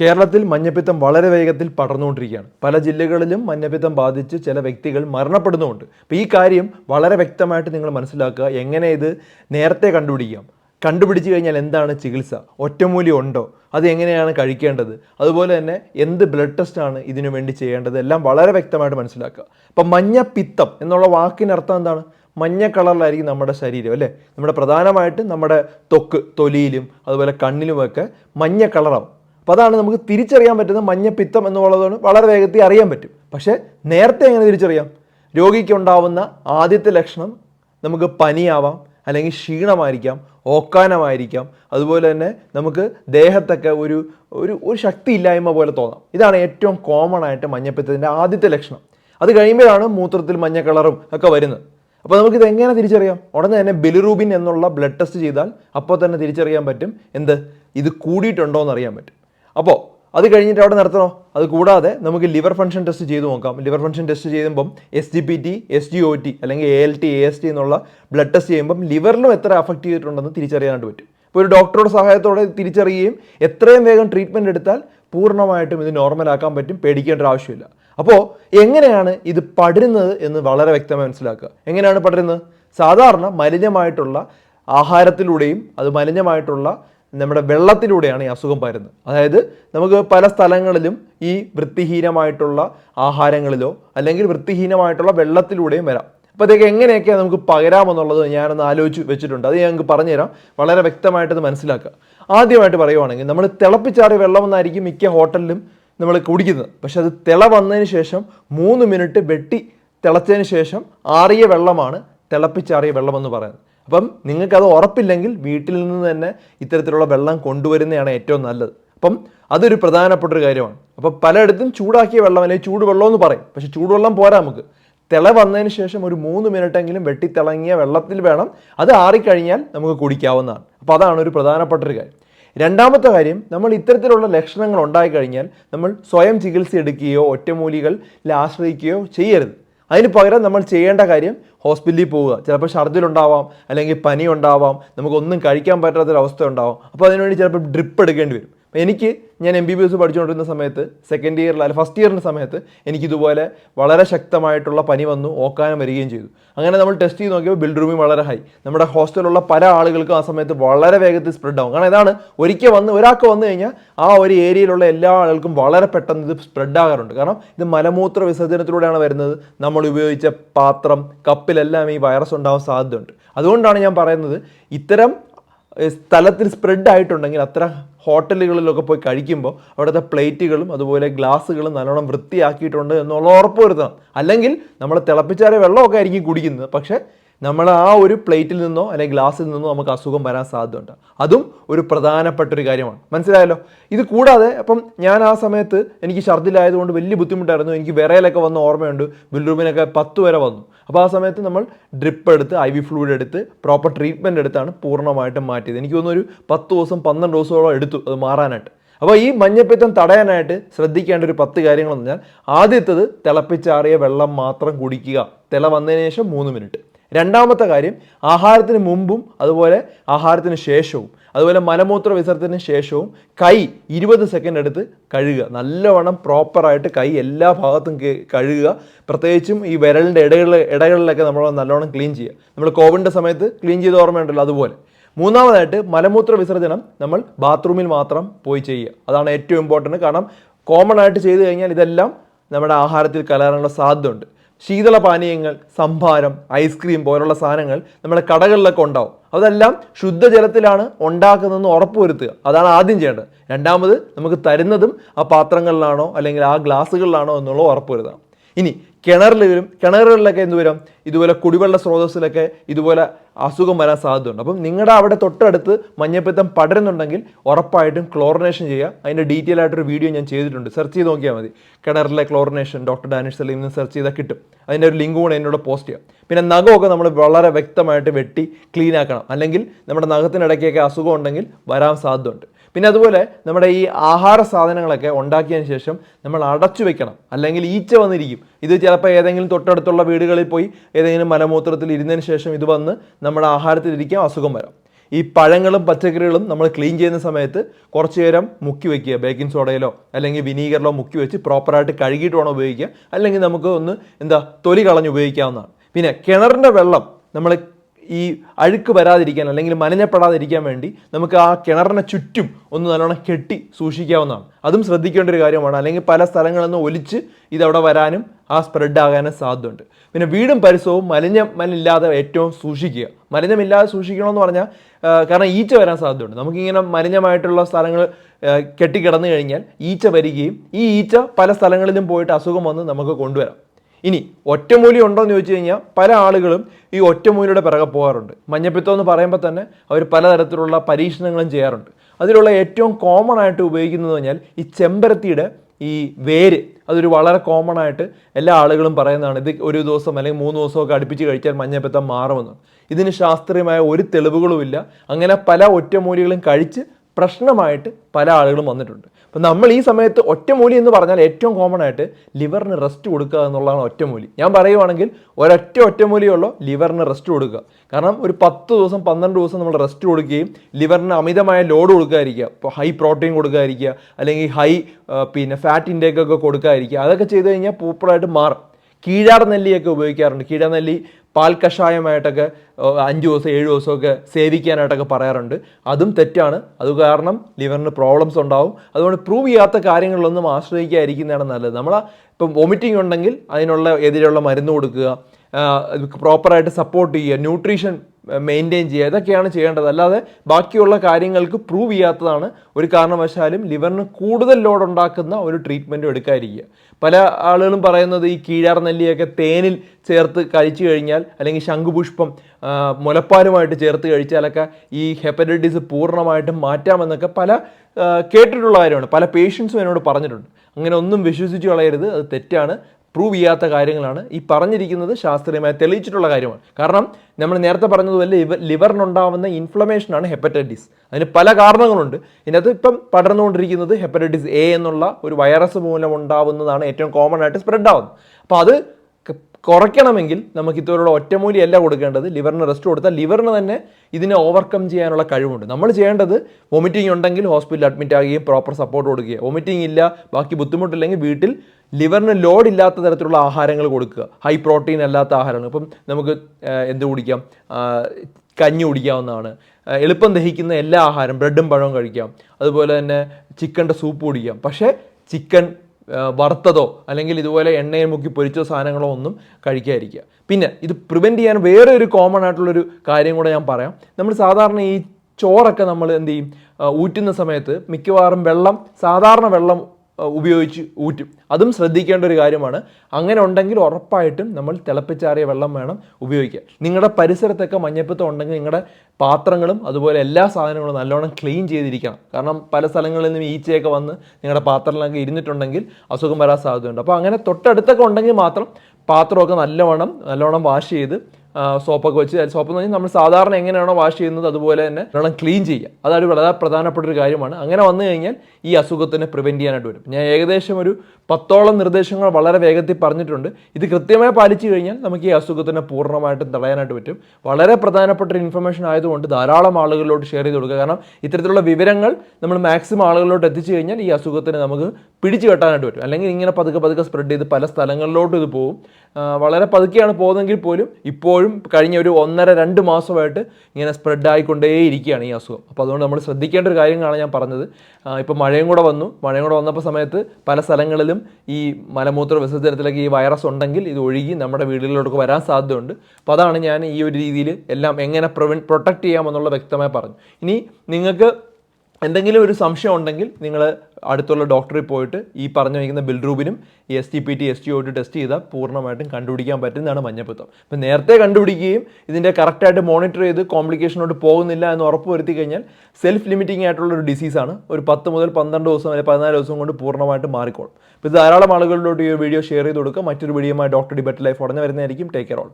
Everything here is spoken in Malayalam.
കേരളത്തിൽ മഞ്ഞപ്പിത്തം വളരെ വേഗത്തിൽ പടർന്നുകൊണ്ടിരിക്കുകയാണ്. പല ജില്ലകളിലും മഞ്ഞപ്പിത്തം ബാധിച്ച് ചില വ്യക്തികൾ മരണപ്പെടുന്നുമുണ്ട്. അപ്പോൾ ഈ കാര്യം വളരെ വ്യക്തമായിട്ട് നിങ്ങൾ മനസ്സിലാക്കുക. എങ്ങനെ ഇത് നേരത്തെ കണ്ടുപിടിക്കാം? കണ്ടുപിടിച്ചു കഴിഞ്ഞാൽ എന്താണ് ചികിത്സ? ഒറ്റമൂലി ഉണ്ടോ? അത് എങ്ങനെയാണ് കഴിക്കേണ്ടത്? അതുപോലെ തന്നെ എന്ത് ബ്ലഡ് ടെസ്റ്റാണ് ഇതിനു വേണ്ടി ചെയ്യേണ്ടത്? എല്ലാം വളരെ വ്യക്തമായിട്ട് മനസ്സിലാക്കുക. അപ്പം മഞ്ഞപ്പിത്തം എന്നുള്ള വാക്കിനർത്ഥം എന്താണ്? മഞ്ഞ കളറിലായിരിക്കും നമ്മുടെ ശരീരം അല്ലേ? നമ്മുടെ പ്രധാനമായിട്ട് നമ്മുടെ തൊക്ക് തൊലിയിലും അതുപോലെ കണ്ണിലുമൊക്കെ മഞ്ഞ കളറാവും. അപ്പോൾ അതാണ് നമുക്ക് തിരിച്ചറിയാൻ പറ്റുന്ന മഞ്ഞപ്പിത്തം എന്നുള്ളതാണ് വളരെ വേഗത്തിൽ അറിയാൻ പറ്റും. പക്ഷേ നേരത്തെ എങ്ങനെ തിരിച്ചറിയാം? രോഗിക്കുണ്ടാവുന്ന ആദ്യത്തെ ലക്ഷണം നമുക്ക് പനിയാവാം അല്ലെങ്കിൽ ക്ഷീണമായിരിക്കാം ഓക്കാനമായിരിക്കാം അതുപോലെ തന്നെ നമുക്ക് ദേഹത്തൊക്കെ ഒരു ഒരു ഒരു ശക്തിയില്ലായ്മ പോലെ തോന്നാം. ഇതാണ് ഏറ്റവും കോമൺ ആയിട്ട് മഞ്ഞപ്പിത്തത്തിന്റെ ആദ്യത്തെ ലക്ഷണം. അത് കഴിയുമ്പോഴാണ് മൂത്രത്തിൽ മഞ്ഞ കളറും ഒക്കെ വരുന്നത്. അപ്പോൾ നമുക്കിത് എങ്ങനെ തിരിച്ചറിയാം? ഉടനെ തന്നെ ബിലിറൂബിൻ എന്നുള്ള ബ്ലഡ് ടെസ്റ്റ് ചെയ്താൽ അപ്പോൾ തന്നെ തിരിച്ചറിയാൻ പറ്റും. എന്ത്? ഇത് കൂടിയിട്ടുണ്ടോ എന്ന് അറിയാൻ പറ്റും. അപ്പോൾ അത് കഴിഞ്ഞിട്ട് അവിടെ നടത്തണോ? അത് കൂടാതെ നമുക്ക് ലിവർ ഫംഗ്ഷൻ ടെസ്റ്റ് ചെയ്ത് നോക്കാം. ലിവർ ഫംഗ്ഷൻ ടെസ്റ്റ് ചെയ്യുമ്പം S G P T S G O T അല്ലെങ്കിൽ A L T A S T എന്നുള്ള ബ്ലഡ് ടെസ്റ്റ് ചെയ്യുമ്പം ലിവറിലും എത്ര അഫക്റ്റ് ചെയ്തിട്ടുണ്ടെന്ന് തിരിച്ചറിയാനായിട്ട് പറ്റും. ഇപ്പോൾ ഒരു ഡോക്ടറുടെ സഹായത്തോടെ തിരിച്ചറിയുകയും എത്രയും വേഗം ട്രീറ്റ്മെന്റ് എടുത്താൽ പൂർണമായിട്ടും ഇത് നോർമലാക്കാൻ പറ്റും. പേടിക്കേണ്ട ആവശ്യമില്ല. അപ്പോൾ എങ്ങനെയാണ് ഇത് പടരുന്നത് എന്ന് വളരെ വ്യക്തമായി മനസ്സിലാക്കുക. എങ്ങനെയാണ് പടരുന്നത്? സാധാരണ മലിനമായിട്ടുള്ള ആഹാരത്തിലൂടെയും അത് മലിനമായിട്ടുള്ള നമ്മുടെ വെള്ളത്തിലൂടെയാണ് ഈ അസുഖം പകരുന്നത് അതായത് നമുക്ക് പല സ്ഥലങ്ങളിലും ഈ വൃത്തിഹീനമായിട്ടുള്ള ആഹാരങ്ങളിലോ അല്ലെങ്കിൽ വൃത്തിഹീനമായിട്ടുള്ള വെള്ളത്തിലൂടെയും വരാം. അപ്പോൾ ഇതൊക്കെ എങ്ങനെയൊക്കെയാണ് നമുക്ക് പകരാമെന്നുള്ളത് ഞാനൊന്ന് ആലോചിച്ച് വെച്ചിട്ടുണ്ട്. അത് ഞാൻ പറഞ്ഞുതരാം. വളരെ വ്യക്തമായിട്ടത് മനസ്സിലാക്കുക. ആദ്യമായിട്ട് പറയുവാണെങ്കിൽ നമ്മൾ തിളപ്പിച്ചാറിയ വെള്ളം എന്നായിരിക്കും മിക്ക ഹോട്ടലിലും നമ്മൾ കുടിക്കുന്നത്. പക്ഷെ അത് തിള വന്നതിന് ശേഷം മൂന്ന് മിനിറ്റ് വെട്ടി തിളച്ചതിന് ശേഷം ആറിയ വെള്ളമാണ് തിളപ്പിച്ചാറിയ വെള്ളമെന്ന് പറയുന്നത്. അപ്പം നിങ്ങൾക്കത് ഉറപ്പില്ലെങ്കിൽ വീട്ടിൽ നിന്ന് തന്നെ ഇത്തരത്തിലുള്ള വെള്ളം കൊണ്ടുവരുന്നതാണ് ഏറ്റവും നല്ലത്. അപ്പം അതൊരു പ്രധാനപ്പെട്ട ഒരു കാര്യമാണ്. അപ്പം പലയിടത്തും ചൂടാക്കിയ വെള്ളം അല്ലെങ്കിൽ ചൂടുവെള്ളം എന്ന് പറയും. പക്ഷേ ചൂടുവെള്ളം പോരാ നമുക്ക്. തിള വന്നതിന് ശേഷം ഒരു മൂന്ന് മിനിറ്റെങ്കിലും വെട്ടിത്തിളങ്ങിയ വെള്ളത്തിൽ വേണം അത് ആറിക്കഴിഞ്ഞാൽ നമുക്ക് കുടിക്കാവുന്നതാണ്. അപ്പോൾ അതാണ് ഒരു പ്രധാനപ്പെട്ട ഒരു കാര്യം. രണ്ടാമത്തെ കാര്യം നമ്മൾ ഇത്തരത്തിലുള്ള ലക്ഷണങ്ങൾ ഉണ്ടായിക്കഴിഞ്ഞാൽ നമ്മൾ സ്വയം ചികിത്സ എടുക്കുകയോ ഒറ്റമൂലികളിൽ ആശ്രയിക്കുകയോ ചെയ്യരുത്. അതിന് പകരം നമ്മൾ ചെയ്യേണ്ട കാര്യം ഹോസ്പിറ്റലിൽ പോവുക. ചിലപ്പോൾ ഉണ്ടാവാം അല്ലെങ്കിൽ പനി ഉണ്ടാവാം നമുക്കൊന്നും കഴിക്കാൻ പറ്റാത്തൊരവസ്ഥ ഉണ്ടാവാം അപ്പോൾ അതിനുവേണ്ടി ചിലപ്പോൾ ഡ്രിപ്പ് എടുക്കേണ്ടി വരും. അപ്പോൾ എനിക്ക് ഞാൻ എം ബി ബി എസ് പഠിച്ചുകൊണ്ടിരുന്ന സമയത്ത് സെക്കൻഡ് ഇയറിൽ അല്ല ഫസ്റ്റ് ഇയറിന്റെ സമയത്ത് എനിക്കിതുപോലെ വളരെ ശക്തമായിട്ടുള്ള പനി വന്നു ഓക്കാനം വരികയും ചെയ്തു. അങ്ങനെ നമ്മൾ ടെസ്റ്റ് ചെയ്ത് നോക്കിയപ്പോൾ ബിൽഡ് റൂമിൽ വളരെ ഹൈ നമ്മുടെ ഹോസ്റ്റലിലുള്ള പല ആളുകൾക്കും ആ സമയത്ത് വളരെ വേഗത്തിൽ സ്പ്രെഡ് ആവും. കാരണം ഇതാണ് ഒരിക്കൽ വന്ന് ഒരാൾക്ക് വന്നു കഴിഞ്ഞാൽ ആ ഒരു ഏരിയയിലുള്ള എല്ലാ ആളുകൾക്കും വളരെ പെട്ടെന്ന് ഇത് സ്പ്രെഡ് ആകാറുണ്ട്. കാരണം ഇത് മലമൂത്ര വിസർജനത്തിലൂടെയാണ് വരുന്നത്. നമ്മൾ ഉപയോഗിച്ച പാത്രം കപ്പിലെല്ലാം ഈ വൈറസ് ഉണ്ടാവാൻ സാധ്യതയുണ്ട്. അതുകൊണ്ടാണ് ഞാൻ പറയുന്നത് ഇത്തരം സ്ഥലത്തിൽ സ്പ്രെഡ് ആയിട്ടുണ്ടെങ്കിൽ അത്ര ഹോട്ടലുകളിലൊക്കെ പോയി കഴിക്കുമ്പോൾ അവിടുത്തെ പ്ലേറ്റുകളും അതുപോലെ ഗ്ലാസ്സുകളും നല്ലോണം വൃത്തിയാക്കിയിട്ടുണ്ട് എന്നുള്ള ഉറപ്പ് വരുത്തണം. അല്ലെങ്കിൽ നമ്മൾ തിളപ്പിച്ചാറിയ വെള്ളമൊക്കെ ആയിരിക്കും കുടിക്കുന്നത്. പക്ഷേ നമ്മൾ ആ ഒരു പ്ലേറ്റിൽ നിന്നോ അല്ലെങ്കിൽ ഗ്ലാസ്സിൽ നിന്നോ നമുക്ക് അസുഖം വരാൻ സാധ്യതയുണ്ട്. അതും ഒരു പ്രധാനപ്പെട്ട ഒരു കാര്യമാണ്. മനസ്സിലായല്ലോ? ഇത് കൂടാതെ അപ്പം ഞാൻ ആ സമയത്ത് എനിക്ക് ഛർദിലായതുകൊണ്ട് വലിയ ബുദ്ധിമുട്ടായിരുന്നു. എനിക്ക് വിറയലൊക്കെ വന്ന ഓർമ്മയുണ്ട്. ബിൽറൂമിനൊക്കെ പത്ത് വരെ വന്നു. അപ്പോൾ ആ സമയത്ത് നമ്മൾ ഡ്രിപ്പ് എടുത്ത് ഐ വി ഫ്ലൂയിഡ് എടുത്ത് പ്രോപ്പർ ട്രീറ്റ്മെന്റ് എടുത്താണ് പൂർണമായിട്ടും മാറ്റിയത്. എനിക്ക് തോന്നുന്നു ഒരു പത്ത് ദിവസം പന്ത്രണ്ട് ദിവസത്തോളം എടുത്തു അത് മാറാനായിട്ട്. അപ്പോൾ ഈ മഞ്ഞപ്പിത്തം തടയാനായിട്ട് ശ്രദ്ധിക്കേണ്ട ഒരു പത്ത് കാര്യങ്ങളെന്ന് പറഞ്ഞാൽ ആദ്യത്തത് തിളപ്പിച്ചാറിയ വെള്ളം മാത്രം കുടിക്കുക. തിള വന്നതിന് ശേഷം മൂന്ന് മിനിറ്റ്. രണ്ടാമത്തെ കാര്യം ആഹാരത്തിന് മുമ്പും അതുപോലെ ആഹാരത്തിന് ശേഷവും അതുപോലെ മലമൂത്ര വിസർജനത്തിന് ശേഷവും കൈ ഇരുപത് സെക്കൻഡ് എടുത്ത് കഴുകുക. നല്ലവണ്ണം പ്രോപ്പറായിട്ട് കൈ എല്ലാ ഭാഗത്തും കഴുകുക. പ്രത്യേകിച്ചും ഈ വിരലിന്റെ ഇടകളിൽ ഇടകളിലൊക്കെ നമ്മൾ നല്ലവണ്ണം ക്ലീൻ ചെയ്യുക. നമ്മൾ കോവിഡിന്റെ സമയത്ത് ക്ലീൻ ചെയ്ത് ഓർമ്മയുണ്ടല്ലോ അതുപോലെ. മൂന്നാമതായിട്ട് മലമൂത്ര വിസർജനം നമ്മൾ ബാത്റൂമിൽ മാത്രം പോയി ചെയ്യുക. അതാണ് ഏറ്റവും ഇമ്പോർട്ടന്റ് കാരണം കോമൺ ആയിട്ട് ചെയ്തു കഴിഞ്ഞാൽ ഇതെല്ലാം നമ്മുടെ ആഹാരത്തിൽ കലരാനുള്ള സാധ്യതയുണ്ട്. ശീതള പാനീയങ്ങൾ സംഭാരം ഐസ്ക്രീം പോലുള്ള സാധനങ്ങൾ നമ്മുടെ കടകളിലൊക്കെ ഉണ്ടാവും. അതെല്ലാം ശുദ്ധജലത്തിലാണ് ഉണ്ടാക്കുന്നതെന്ന് ഉറപ്പുവരുത്തുക. അതാണ് ആദ്യം ചെയ്യേണ്ടത്. രണ്ടാമത് നമുക്ക് തരുന്നതും ആ പാത്രങ്ങളിലാണോ അല്ലെങ്കിൽ ആ ഗ്ലാസ്സുകളിലാണോ എന്നുള്ള ഉറപ്പുവരുത്തണം. ഇനി കിണറിലും കിണറുകളിലൊക്കെ എന്ത് വരും? ഇതുപോലെ കുടിവെള്ള സ്രോതസ്സിലൊക്കെ ഇതുപോലെ അസുഖം വരാൻ സാധ്യതയുണ്ട്. അപ്പം നിങ്ങളുടെ അവിടെ തൊട്ടടുത്ത് മഞ്ഞപ്പിത്തം പടരുന്നുണ്ടെങ്കിൽ ഉറപ്പായിട്ടും ക്ലോറിനേഷൻ ചെയ്യുക. അതിന്റെ ഡീറ്റെയിൽ ആയിട്ടൊരു വീഡിയോ ഞാൻ ചെയ്തിട്ടുണ്ട്. സെർച്ച് ചെയ്ത് നോക്കിയാൽ മതി. കിണറിലെ ക്ലോറിനേഷൻ ഡോക്ടർ ഡാനിഷ് സലീം നിന്ന് സെർച്ച് ചെയ്താൽ കിട്ടും. അതിന്റെ ഒരു ലിങ്ക് കൂടെ എന്നോട് പോസ്റ്റ് ചെയ്യാം. പിന്നെ നഖമൊക്കെ നമ്മൾ വളരെ വ്യക്തമായിട്ട് വെട്ടി ക്ലീൻ ആക്കണം. അല്ലെങ്കിൽ നമ്മുടെ നഖത്തിനിടയ്ക്കൊക്കെ അസുഖം ഉണ്ടെങ്കിൽ വരാൻ സാധ്യതയുണ്ട്. പിന്നെ അതുപോലെ നമ്മുടെ ഈ ആഹാര സാധനങ്ങളൊക്കെ ഉണ്ടാക്കിയതിന് ശേഷം നമ്മൾ അടച്ചു വെക്കണം. അല്ലെങ്കിൽ ഈച്ച വന്നിരിക്കും. ഇത് ചിലപ്പോൾ ഏതെങ്കിലും തൊട്ടടുത്തുള്ള വീടുകളിൽ പോയി ഏതെങ്കിലും മലമൂത്രത്തിൽ ഇരുന്നതിന് ശേഷം ഇത് വന്ന് നമ്മുടെ ആഹാരത്തിൽ ഇരിക്കാൻ അസുഖം വരാം. ഈ പഴങ്ങളും പച്ചക്കറികളും നമ്മൾ ക്ലീൻ ചെയ്യുന്ന സമയത്ത് കുറച്ച് നേരം മുക്കി വെക്കുക. ബേക്കിംഗ് സോഡയിലോ അല്ലെങ്കിൽ വിനീഗറിലോ മുക്കി വെച്ച് പ്രോപ്പറായിട്ട് കഴുകിയിട്ട് വേണം ഉപയോഗിക്കുക. അല്ലെങ്കിൽ നമുക്ക് ഒന്ന് എന്താ തൊലി കളഞ്ഞ് ഉപയോഗിക്കാവുന്നതാണ്. പിന്നെ കിണറിന്റെ വെള്ളം നമ്മൾ ഈ അഴുക്ക് വരാതിരിക്കാൻ അല്ലെങ്കിൽ മലിനപ്പെടാതിരിക്കാൻ വേണ്ടി നമുക്ക് ആ കിണറിനെ ചുറ്റും ഒന്ന് നല്ലോണം കെട്ടി സൂക്ഷിക്കാവുന്നതാണ്. അതും ശ്രദ്ധിക്കേണ്ട ഒരു കാര്യമാണ്. അല്ലെങ്കിൽ പല സ്ഥലങ്ങളിൽ നിന്ന് ഒലിച്ച് ഇതവിടെ വരാനും ആ സ്പ്രെഡ് ആകാനും സാധ്യതയുണ്ട്. പിന്നെ വീടും പരിസരവും മലിനമില്ലാതെ ഏറ്റവും സൂക്ഷിക്കുക. മലിനമില്ലാതെ സൂക്ഷിക്കണമെന്ന് പറഞ്ഞാൽ കാരണം ഈച്ച വരാൻ സാധ്യതയുണ്ട്. നമുക്കിങ്ങനെ മലിനമായിട്ടുള്ള സ്ഥലങ്ങൾ കെട്ടിക്കിടന്നു കഴിഞ്ഞാൽ ഈച്ച വരികയും ഈ ഈച്ച പല സ്ഥലങ്ങളിലും പോയിട്ട് അസുഖം വന്ന് നമുക്ക് കൊണ്ടുവരാം. ഇനി ഒറ്റമൂലി ഉണ്ടോ എന്ന് ചോദിച്ചു കഴിഞ്ഞാൽ പല ആളുകളും ഈ ഒറ്റമൂലിയുടെ പിറകെ പോകാറുണ്ട്. മഞ്ഞപ്പിത്തം എന്ന് പറയുമ്പോൾ തന്നെ അവർ പലതരത്തിലുള്ള പരീക്ഷണങ്ങളും ചെയ്യാറുണ്ട്. അതിലുള്ള ഏറ്റവും കോമൺ ആയിട്ട് ഉപയോഗിക്കുന്നത് പറഞ്ഞാൽ ഈ ചെമ്പരത്തിയുടെ ഈ വേര് അതൊരു വളരെ കോമൺ ആയിട്ട് എല്ലാ ആളുകളും പറയുന്നതാണ്. ഇത് ഒരു ദിവസം അല്ലെങ്കിൽ മൂന്ന് ദിവസമൊക്കെ അടുപ്പിച്ച് കഴിച്ചാൽ മഞ്ഞപ്പിത്തം മാറുമെന്ന്. ഇതിന് ശാസ്ത്രീയമായ ഒരു തെളിവുകളുമില്ല. അങ്ങനെ പല ഒറ്റമൂലികളും കഴിച്ച് പ്രശ്നമായിട്ട് പല ആളുകളും വന്നിട്ടുണ്ട്. അപ്പം നമ്മൾ ഈ സമയത്ത് ഒറ്റമൂലി എന്ന് പറഞ്ഞാൽ ഏറ്റവും കോമൺ ആയിട്ട് ലിവറിന് റെസ്റ്റ് കൊടുക്കുക എന്നുള്ളതാണ് ഒറ്റമൂലി. ഞാൻ പറയുവാണെങ്കിൽ ഒരൊറ്റ ഒറ്റമൂലിയുള്ളൂ ലിവറിന് റെസ്റ്റ് കൊടുക്കുക. കാരണം ഒരു പത്ത് ദിവസം പന്ത്രണ്ട് ദിവസം നമ്മൾ റെസ്റ്റ് കൊടുക്കുകയും ലിവറിന് അമിതമായ ലോഡ് കൊടുക്കാതിരിക്കുക. ഇപ്പോൾ ഹൈ പ്രോട്ടീൻ കൊടുക്കാതിരിക്കുക. അല്ലെങ്കിൽ ഹൈ പിന്നെ ഫാറ്റ് ഇൻടേക്ക് ഒക്കെ കൊടുക്കാതിരിക്കുക. അതൊക്കെ ചെയ്ത് കഴിഞ്ഞാൽ പൂപ്പറായിട്ട് മാറും. കീഴാർ നെല്ലിയൊക്കെ ഉപയോഗിക്കാറുണ്ട്. കീഴാർ നെല്ലി പാൽ കഷായമായിട്ടൊക്കെ അഞ്ച് ദിവസം ഏഴ് ദിവസമൊക്കെ സേവിക്കാനായിട്ടൊക്കെ പറയാറുണ്ട്. അതും തെറ്റാണ്. അത് കാരണം ലിവറിന് പ്രോബ്ലംസ് ഉണ്ടാവും. അതുകൊണ്ട് പ്രൂവ് ചെയ്യാത്ത കാര്യങ്ങളിലൊന്നും ആശ്രയിക്കാതിരിക്കുന്നതാണ് നല്ലത്. നമ്മൾ ഇപ്പം വോമിറ്റിംഗ് ഉണ്ടെങ്കിൽ അതിനുള്ള എതിരെയുള്ള മരുന്ന് കൊടുക്കുക പ്രോപ്പറായിട്ട് സപ്പോർട്ട് ചെയ്യുക ന്യൂട്രീഷൻ മെയിന്റെയിൻ ചെയ്യുക. ഇതൊക്കെയാണ് ചെയ്യേണ്ടത്. അല്ലാതെ ബാക്കിയുള്ള കാര്യങ്ങൾക്ക് പ്രൂവ് ചെയ്യാത്തതാണ് ഒരു കാരണവശാലും ലിവറിന് കൂടുതൽ ലോഡ് ഉണ്ടാക്കുന്ന ഒരു ട്രീറ്റ്മെന്റും എടുക്കാതിരിക്കുക. പല ആളുകളും പറയുന്നത് ഈ കീഴാർ നെല്ലിയൊക്കെ തേനിൽ ചേർത്ത് കഴിച്ചു കഴിഞ്ഞാൽ അല്ലെങ്കിൽ ശംഖുപുഷ്പം മുലപ്പാലുമായിട്ട് ചേർത്ത് കഴിച്ചാലൊക്കെ ഈ ഹെപ്പറ്റൈറ്റിസ് പൂർണമായിട്ടും മാറ്റാമെന്നൊക്കെ പല കേട്ടിട്ടുള്ള കാര്യമാണ്. പല പേഷ്യൻസും എന്നോട് പറഞ്ഞിട്ടുണ്ട്. അങ്ങനെ ഒന്നും വിശ്വസിച്ച് കളയരുത്. അത് തെറ്റാണ്. പ്രൂവ് ചെയ്യാത്ത കാര്യങ്ങളാണ് ഈ പറഞ്ഞിരിക്കുന്നത് ശാസ്ത്രീയമായി തെളിയിച്ചിട്ടുള്ള കാര്യമാണ്. കാരണം നമ്മൾ നേരത്തെ പറഞ്ഞതുപോലെ ലിവർ ലിവറിനുണ്ടാവുന്ന ഇൻഫ്ലമേഷനാണ് ഹെപ്പറ്റൈറ്റിസ് അതിന് പല കാരണങ്ങളുണ്ട്. ഇതിനകത്ത് ഇപ്പം പടർന്നുകൊണ്ടിരിക്കുന്നത് ഹെപ്പറ്റൈറ്റിസ് എ എന്നുള്ള ഒരു വൈറസ് മൂലം ഉണ്ടാവുന്നതാണ് ഏറ്റവും കോമൺ ആയിട്ട് സ്പ്രെഡ് ആവുന്നത്. അപ്പോൾ അത് കുറയ്ക്കണമെങ്കിൽ നമുക്ക് ഇത്തരത്തിലുള്ള ഒറ്റമൂലി അല്ല കൊടുക്കേണ്ടത്. ലിവറിന് റെസ്റ്റ് കൊടുത്താൽ ലിവറിന് തന്നെ ഇതിനെ ഓവർകം ചെയ്യാനുള്ള കഴിവുണ്ട്. നമ്മൾ ചെയ്യേണ്ടത് വൊമിറ്റിംഗ് ഉണ്ടെങ്കിൽ ഹോസ്പിറ്റലിൽ അഡ്മിറ്റ് ആകുകയും പ്രോപ്പർ സപ്പോർട്ട് കൊടുക്കുക വൊമിറ്റിംഗ് ഇല്ല ബാക്കി ബുദ്ധിമുട്ടില്ലെങ്കിൽ വീട്ടിൽ ലിവറിന് ലോഡ് ഇല്ലാത്ത തരത്തിലുള്ള ആഹാരങ്ങൾ കൊടുക്കുക. ഹൈ പ്രോട്ടീൻ അല്ലാത്ത ആഹാരങ്ങൾ. ഇപ്പം നമുക്ക് എന്ത് കുടിക്കാം? കഞ്ഞി കുടിക്കാവുന്നതാണ്. എളുപ്പം ദഹിക്കുന്ന എല്ലാ ആഹാരം ബ്രെഡും പഴവും കഴിക്കാം. അതുപോലെ തന്നെ ചിക്കന്റെ സൂപ്പ് കുടിക്കാം. പക്ഷേ ചിക്കൻ വറുത്തതോ അല്ലെങ്കിൽ ഇതുപോലെ എണ്ണയിൽ മുക്കി പൊരിച്ചോ സാധനങ്ങളോ ഒന്നും കഴിക്കാതിരിക്കുക. പിന്നെ ഇത് പ്രിവെന്റ് ചെയ്യാൻ വേറെ ഒരു കോമൺ ആയിട്ടുള്ളൊരു കാര്യം കൂടെ ഞാൻ പറയാം. നമ്മൾ സാധാരണ ഈ ചോറൊക്കെ നമ്മൾ എന്ത് ചെയ്യും? ഊറ്റുന്ന സമയത്ത് മിക്കവാറും വെള്ളം സാധാരണ വെള്ളം ഉപയോഗിച്ച് ഊറ്റും. അതും ശ്രദ്ധിക്കേണ്ട ഒരു കാര്യമാണ്. അങ്ങനെ ഉണ്ടെങ്കിൽ ഉറപ്പായിട്ടും നമ്മൾ തിളപ്പിച്ചാറിയ വെള്ളം വേണം ഉപയോഗിക്കുക നിങ്ങളുടെ പരിസരത്തൊക്കെ മഞ്ഞപ്പിത്തം ഉണ്ടെങ്കിൽ നിങ്ങളുടെ പാത്രങ്ങളും അതുപോലെ എല്ലാ സാധനങ്ങളും നല്ലോണം ക്ലീൻ ചെയ്തിരിക്കണം. കാരണം പല സ്ഥലങ്ങളിൽ നിന്നും ഈച്ചയൊക്കെ വന്ന് നിങ്ങളുടെ പാത്രത്തിലൊക്കെ ഇരുന്നിട്ടുണ്ടെങ്കിൽ അസുഖം വരാൻ സാധ്യതയുണ്ട്. അപ്പോൾ അങ്ങനെ തൊട്ടടുത്തൊക്കെ ഉണ്ടെങ്കിൽ മാത്രം പാത്രമൊക്കെ നല്ലവണ്ണം നല്ലോണം വാഷ് ചെയ്ത് സോപ്പൊക്കെ വെച്ച് സോപ്പ് എന്ന് പറഞ്ഞാൽ നമ്മൾ സാധാരണ എങ്ങനെയാണോ വാഷ് ചെയ്യുന്നത് അതുപോലെ തന്നെ വെള്ളം ക്ലീൻ ചെയ്യുക. അതൊരു വളരെ പ്രധാനപ്പെട്ട ഒരു കാര്യമാണ്. അങ്ങനെ വന്നു കഴിഞ്ഞാൽ ഈ അസുഖത്തിനെ പ്രിവെന്റ് ചെയ്യാനായിട്ട് വരും. ഞാൻ ഏകദേശം ഒരു പത്തോളം നിർദ്ദേശങ്ങൾ വളരെ വേഗത്തിൽ പറഞ്ഞിട്ടുണ്ട്. ഇത് കൃത്യമായി പാലിച്ചു കഴിഞ്ഞാൽ നമുക്ക് ഈ അസുഖത്തിനെ പൂർണമായിട്ടും തടയാനായിട്ട് പറ്റും. വളരെ പ്രധാനപ്പെട്ട ഒരു ഇൻഫർമേഷൻ ആയതുകൊണ്ട് ധാരാളം ആളുകളിലോട്ട് ഷെയർ ചെയ്ത് കൊടുക്കുക. കാരണം ഇത്തരത്തിലുള്ള വിവരങ്ങൾ നമ്മൾ മാക്സിമം ആളുകളിലോട്ട് എത്തിച്ചു കഴിഞ്ഞാൽ ഈ അസുഖത്തിന് നമുക്ക് പിടിച്ചു കെട്ടാനായിട്ട് പറ്റും. അല്ലെങ്കിൽ ഇങ്ങനെ പതുക്കെ പതുക്കെ സ്പ്രെഡ് ചെയ്ത് പല സ്ഥലങ്ങളിലോട്ടും ഇത് പോകും. വളരെ പതുക്കെയാണ് പോകുന്നതെങ്കിൽ പോലും ഇപ്പോഴും കഴിഞ്ഞ ഒരു ഒന്നര രണ്ട് മാസമായിട്ട് ഇങ്ങനെ സ്പ്രെഡ് ആയിക്കൊണ്ടേ ഇരിക്കുകയാണ് ഈ അസുഖം. അപ്പോൾ അതുകൊണ്ട് നമ്മൾ ശ്രദ്ധിക്കേണ്ട ഒരു കാര്യങ്ങളാണ് ഞാൻ പറഞ്ഞത്. ഇപ്പോൾ മഴയും കൂടെ വന്നു. മഴയും കൂടെ വന്നപ്പോൾ സമയത്ത് പല സ്ഥലങ്ങളിലും ഈ മലമൂത്ര വിസർജനത്തിലൊക്കെ ഈ വൈറസ് ഉണ്ടെങ്കിൽ ഇത് ഒഴുകി നമ്മുടെ വീടുകളിലോട്ട് വരാൻ സാധ്യതയുണ്ട്. അപ്പോൾ അതാണ് ഞാൻ ഈ ഒരു രീതിയിൽ എല്ലാം എങ്ങനെ പ്രൊട്ടക്ട് ചെയ്യാമെന്നുള്ള വ്യക്തമായി പറഞ്ഞു. ഇനി നിങ്ങൾക്ക് എന്തെങ്കിലും ഒരു സംശയം ഉണ്ടെങ്കിൽ നിങ്ങൾ അടുത്തുള്ള ഡോക്ടറിൽ പോയിട്ട് ഈ പറഞ്ഞു വയ്ക്കുന്ന ബിൽറൂബിനും ഈ S T P T S T O test ചെയ്താൽ പൂർണമായിട്ടും കണ്ടുപിടിക്കാൻ പറ്റുന്നതാണ് മഞ്ഞപ്പിത്തം. അപ്പം നേരത്തെ കണ്ടുപിടിക്കുകയും ഇതിന്റെ കറക്റ്റായിട്ട് മോണിറ്റർ ചെയ്ത് കോംപ്ലിക്കേഷനോട്ട് പോകുന്നില്ല എന്ന് ഉറപ്പ് വരുത്തി കഴിഞ്ഞാൽ സെൽഫ് ലിമിറ്റിംഗ് ആയിട്ടുള്ള ഒരു ഡിസീസാണ് ഒരു പത്ത് മുതൽ പന്ത്രണ്ട് ദിവസം അല്ലെങ്കിൽ പതിനാല് ദിവസം കൊണ്ട് പൂർണമായിട്ട് മാറിക്കോളും. അപ്പോൾ ഇത് ധാരാളം ആളുകളിലോട്ട് ഈ വീഡിയോ ഷെയർ ചെയ്ത് കൊടുക്കുക. മറ്റൊരു വീഡിയോയുമായി ഡോക്ടർ ഡിബറ്റ് ലൈഫ് ഉടനെ വരുന്നതായിരിക്കും. Take care all